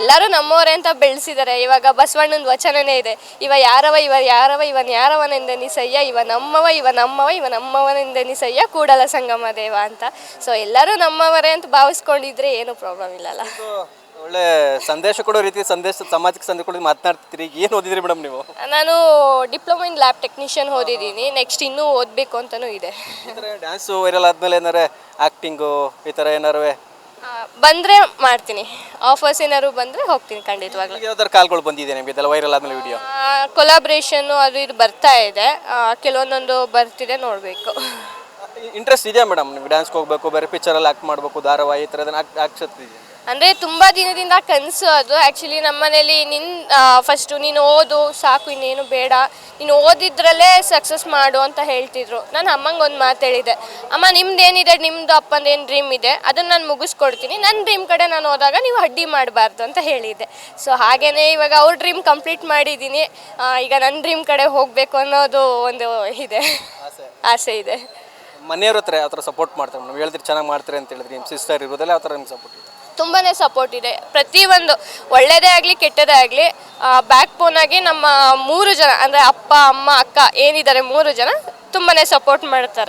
ಎಲ್ಲರೂ ನಮ್ಮವರೇ ಅಂತ ಬೆಳೆಸಿದ್ದಾರೆ. ಇವಾಗ ಬಸವಣ್ಣನ ವಚನನೇ ಇದೆ. ಇವ ಯಾರವ ಇವ ಯಾರವ ಇವನ್ ಯಾರವನೆಂದೆನಿಸಯ್ಯ ಇವ ನಮ್ಮವ ಇವ ನಮ್ಮವ ಇವ ನಮ್ಮವನೆಂದೆನಿಸಯ್ಯ ಕೂಡಲ ಸಂಗಮ ದೇವ ಅಂತ. ಸೊ ಎಲ್ಲರೂ ನಮ್ಮವರೇ ಅಂತ ಭಾವಿಸ್ಕೊಂಡಿದ್ರೆ ಏನು ಪ್ರಾಬ್ಲಮ್ ಇಲ್ಲಲ್ಲ. ಒಳ್ಳೆ ಸಂದೇಶ ಕೊಡೋ ರೀತಿ ಸಂದೇಶ ಸಮಾಜಕ್ಕೆ ಸಂದೇಶ ಕೊಡೋದು ಮಾತನಾಡ್ತೀರಿ ಏನು ಓದಿದ್ರಿ ಮೇಡಮ್ ನೀವು? ನಾನು ಡಿಪ್ಲೊಮಾ ಇನ್ ಲ್ಯಾಬ್ ಟೆಕ್ನಿಷಿಯನ್ ಓದಿದ್ದೀನಿ. ನೆಕ್ಸ್ಟ್ ಇನ್ನೂ ಓದಬೇಕು ಅಂತಲೂ ಇದೆ. ಡ್ಯಾನ್ಸು ವೈರಲ್ ಆದಮೇಲೆ ಏನಾರೆ ಆ್ಯಕ್ಟಿಂಗು ಈ ಥರ ಏನಾರು ಬಂದ್ರೆ ಮಾಡ್ತೀನಿ. ಆಫರ್ಸ್ ಏನಾದ್ರು ಬಂದ್ರೆ ಹೋಗ್ತೀನಿ ಖಂಡಿತವಾಗ್ಲೂ. ಯಾವ್ದಾದ್ರು ಕಾಲ್ಗಳು ಬಂದಿದೆ ನಿಮಗೆ? ಇದೆಲ್ಲ ವೈರಲ್ ಆದ್ಮೇಲೆ ವಿಡಿಯೋ ಕೊಲಾಬ್ರೇಷನ್ನು ಅದು ಇದು ಬರ್ತಾ ಇದೆ. ಆ, ಕೆಲವೊಂದೊಂದು ಬರ್ತಿದೆ ನೋಡಬೇಕು. ಇಂಟ್ರೆಸ್ಟ್ ಇದೆಯಾ ಮೇಡಮ್ ನಿಮ್ಗೆ ಡ್ಯಾನ್ಸ್ಗೆ ಹೋಗ್ಬೇಕು ಬೇರೆ ಪಿಕ್ಚರಲ್ಲಿ ಆಕ್ಟ್ ಮಾಡಬೇಕು ಧಾರಾವಾಹಿ ಈ ಥರದನ್ನ ಆಕ್ಷತ್ತಿದೆಯಾ ಅಂದರೆ ತುಂಬ ದಿನದಿಂದ ಕನಸು ಅದು. ಆ್ಯಕ್ಚುಲಿ ನಮ್ಮ ಮನೇಲಿ ನಿನ್ ಫಸ್ಟು ನೀನು ಓದು ಸಾಕು ಇನ್ನೇನು ಬೇಡ. ನೀನು ಓದಿದ್ರಲ್ಲೇ ಸಕ್ಸಸ್ ಮಾಡು ಅಂತ ಹೇಳ್ತಿದ್ರು. ನಾನು ಅಮ್ಮಂಗೆ ಒಂದು ಮಾತು ಹೇಳಿದೆ. ಅಮ್ಮ ನಿಮ್ದು ಏನಿದೆ ನಿಮ್ಮದು ಅಪ್ಪಂದೇನು ಡ್ರೀಮ್ ಇದೆ? ಅದನ್ನು ನಾನು ಮುಗಿಸ್ಕೊಡ್ತೀನಿ. ನನ್ನ ಡ್ರೀಮ್ ಕಡೆ ನಾನು ಹೋದಾಗ ನೀವು ಅಡ್ಡಿ ಮಾಡಬಾರ್ದು ಅಂತ ಹೇಳಿದ್ದೆ ಸೊ ಹಾಗೇನೇ ಇವಾಗ ಅವ್ರ ಡ್ರೀಮ್ ಕಂಪ್ಲೀಟ್ ಮಾಡಿದ್ದೀನಿ. ಈಗ ನನ್ನ ಡ್ರೀಮ್ ಕಡೆ ಹೋಗಬೇಕು ಅನ್ನೋದು ಒಂದು ಇದೆ. ಆಸೆ. ಆಸೆ ಇದೆ. ಮನೆಯವ್ರ ಹತ್ರ ಯಾವ ಥರ ಸಪೋರ್ಟ್ ಮಾಡ್ತಾರೆ? ಮೇಡಮ್ ಹೇಳ್ತೀರಿ ಚೆನ್ನಾಗಿ ಮಾಡ್ತಾರೆ ಅಂತ ಹೇಳಿದ್ರಿ. ನಿಮ್ಮ ಸಿಸ್ಟರ್ ಇರೋದಲ್ಲ ಯಾವ ಥರ ನಿಮ್ಗೆ ಸಪೋರ್ಟ್ ಇದೆ ತುಂಬಾ ಸಪೋರ್ಟ್ ಇದೆ. ಪ್ರತಿಯೊಂದು ಒಳ್ಳೆಯದೇ ಆಗಲಿ, ಕೆಟ್ಟದೇ ಆಗಲಿ ಬ್ಯಾಕ್ ಬೋನ್ ಆಗಿ ನಮ್ಮ ಮೂರು ಜನ, ಅಂದರೆ ಅಪ್ಪ, ಅಮ್ಮ, ಅಕ್ಕ ಏನಿದ್ದಾರೆ, ಮೂರು ಜನ ತುಂಬಾ ಸಪೋರ್ಟ್ ಮಾಡ್ತಾರೆ.